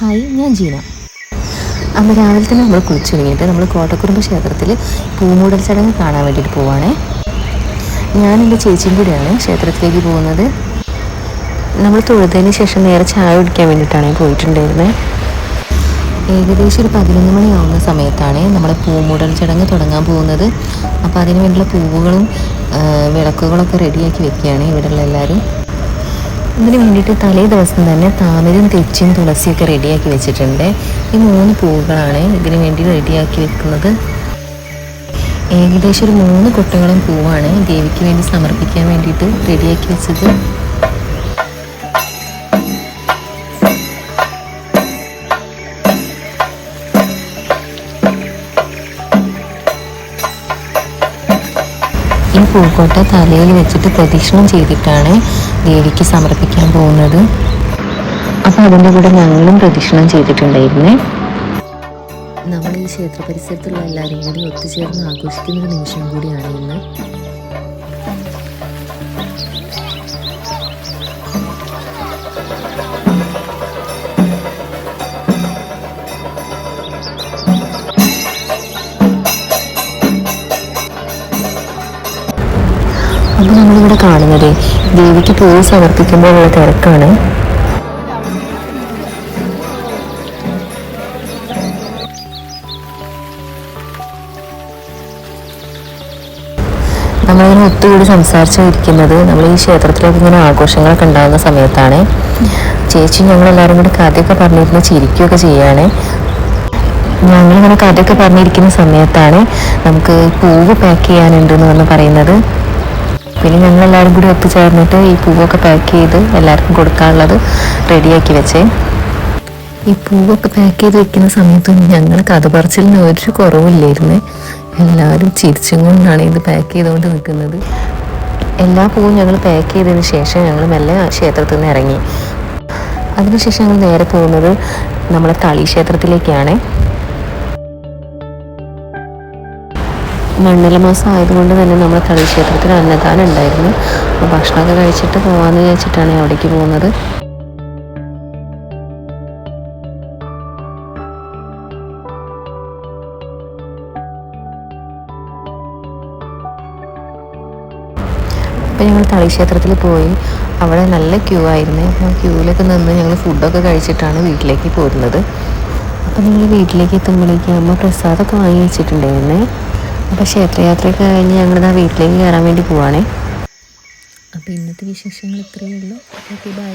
Hi ഞാൻ ജീന. അന്ന് രാവിലെ തന്നെ നമ്മൾ കുളിച്ചൊരുങ്ങിയിട്ട് നമ്മൾ കോട്ടക്കുറുമ്പ് ക്ഷേത്രത്തിൽ പൂമൂടൽ ചടങ്ങ് കാണാൻ വേണ്ടിയിട്ട് പോവാണേ. ഞാൻ എന്റെ ചേച്ചിയും കൂടെയാണ് ക്ഷേത്രത്തിലേക്ക് പോകുന്നത്. നമ്മൾ തൊഴുതതിന് ശേഷം നേരെ ചായ കുടിക്കാൻ വേണ്ടിയിട്ടാണ് പോയിട്ടുണ്ടായിരുന്നത് ഏകദേശം ഒരു പതിനൊന്ന് മണിയാവുന്ന സമയത്താണ് നമ്മൾ പൂമൂടൽ ചടങ്ങ് തുടങ്ങാൻ പോകുന്നത്. അപ്പോൾ അതിന് വേണ്ടിയുള്ള പൂവുകളും വിളക്കുകളൊക്കെ റെഡിയാക്കി വെക്കുകയാണ് ഇവിടെയുള്ള എല്ലാവരും. ഇതിന് വേണ്ടിയിട്ട് തലേ ദിവസം തന്നെ താമരയും തെച്ചിയും തുളസിയൊക്കെ റെഡിയാക്കി വെച്ചിട്ടുണ്ട്. ഈ മൂന്ന് പൂവുകളാണ് ഇതിന് വേണ്ടി റെഡിയാക്കി വെക്കുന്നത്. ഏകദേശം ഒരു മൂന്ന് കുട്ടകളും പൂവാണ് ദേവിക്ക് വേണ്ടി സമർപ്പിക്കാൻ വേണ്ടിയിട്ട് റെഡിയാക്കി വെച്ചത്. പൂക്കോട്ട തലയിൽ വെച്ചിട്ട് പ്രദക്ഷിണം ചെയ്തിട്ടാണ് ദേവിക്ക് സമർപ്പിക്കാൻ പോകുന്നത്. അപ്പോൾ അതിന്റെ കൂടെ ഞങ്ങളും പ്രദക്ഷിണം ചെയ്തിട്ടുണ്ടായിരുന്നേ? നമ്മൾ ഈ ക്ഷേത്ര പരിസരത്തുള്ള എല്ലാവരും കൂടി ഒത്തുചേർന്ന് ആഘോഷിക്കുന്ന ഒരു നിമിഷം കൂടിയാണ് ഇന്ന്. അപ്പോൾ നമ്മളിവിടെ കാണുന്നത് ദേവിക്ക് പൂവ് സമർപ്പിക്കുമ്പോഴുള്ള തിരക്കാണ്. നമ്മളിങ്ങനെ ഒത്തുകൂടി സംസാരിച്ചിരിക്കുന്നത് നമ്മൾ ഈ ക്ഷേത്രത്തിലൊക്കെ ഇങ്ങനെ ആഘോഷങ്ങളൊക്കെ ഉണ്ടാകുന്ന സമയത്താണ്. ചേച്ചി ഞങ്ങളെല്ലാവരും കൂടി കഥയൊക്കെ പറഞ്ഞിരുന്ന് ചിരിക്കുകയൊക്കെ ചെയ്യാണ്. ഞങ്ങളിങ്ങനെ കഥയൊക്കെ പറഞ്ഞിരിക്കുന്ന സമയത്താണ് നമുക്ക് പൂവ് പാക്ക് ചെയ്യാനുണ്ട് എന്ന് പറഞ്ഞ് പറയുന്നത്. പിന്നെ ഞങ്ങൾ എല്ലാവരും കൂടി ഒത്തുചേർന്നിട്ട് ഈ പൂവൊക്കെ പാക്ക് ചെയ്ത് എല്ലാവർക്കും കൊടുക്കാനുള്ളത് റെഡിയാക്കി വെച്ചേ. ഈ പൂവൊക്കെ പാക്ക് ചെയ്ത് വെക്കുന്ന സമയത്ത് ഞങ്ങൾ കഥ പറച്ചിലിന് ഒരു കുറവില്ലായിരുന്നു. എല്ലാവരും ചിരിച്ചും കൊണ്ടാണ് ഇത് പാക്ക് ചെയ്തുകൊണ്ട് നിൽക്കുന്നത്. എല്ലാ പൂവും ഞങ്ങൾ പാക്ക് ചെയ്തതിന് ശേഷം ഞങ്ങൾ മെല്ലെ ക്ഷേത്രത്തിൽ നിന്ന് ഇറങ്ങി. അതിനുശേഷം ഞങ്ങൾ നേരെ പോകുന്നത് നമ്മളെ തളി ക്ഷേത്രത്തിലേക്കാണ് മണ്ഡല മാസം ആയതുകൊണ്ട് തന്നെ നമ്മൾ കളിക്ഷേത്രത്തിൽ അന്നദാനം ഉണ്ടായിരുന്നു. അപ്പോൾ ഭക്ഷണമൊക്കെ കഴിച്ചിട്ട് പോകാമെന്ന് വിചാരിച്ചിട്ടാണ് അവിടേക്ക് പോകുന്നത്. അപ്പോൾ ഞങ്ങൾ തളിക്ഷേത്രത്തിൽ പോയി. അവിടെ നല്ല ക്യൂ ആയിരുന്നു. അപ്പോൾ ക്യൂവിലൊക്കെ നിന്ന് ഞങ്ങൾ ഫുഡൊക്കെ കഴിച്ചിട്ടാണ് വീട്ടിലേക്ക് പോരുന്നത്. അപ്പോൾ നിങ്ങൾ വീട്ടിലേക്ക് എത്തുമ്പോഴേക്കും അമ്മ പ്രസാദമൊക്കെ വാങ്ങി വെച്ചിട്ടുണ്ടായിരുന്നേ. അപ്പോൾ ക്ഷേത്രയാത്രയൊക്കെ കഴിഞ്ഞ് ഞങ്ങളിതാ വീട്ടിലേക്ക് കയറാൻ വേണ്ടി പോവാണേ. അപ്പോൾ ഇന്നത്തെ വിശേഷങ്ങൾ ഇത്രയേ ഉള്ളൂ. Okay bye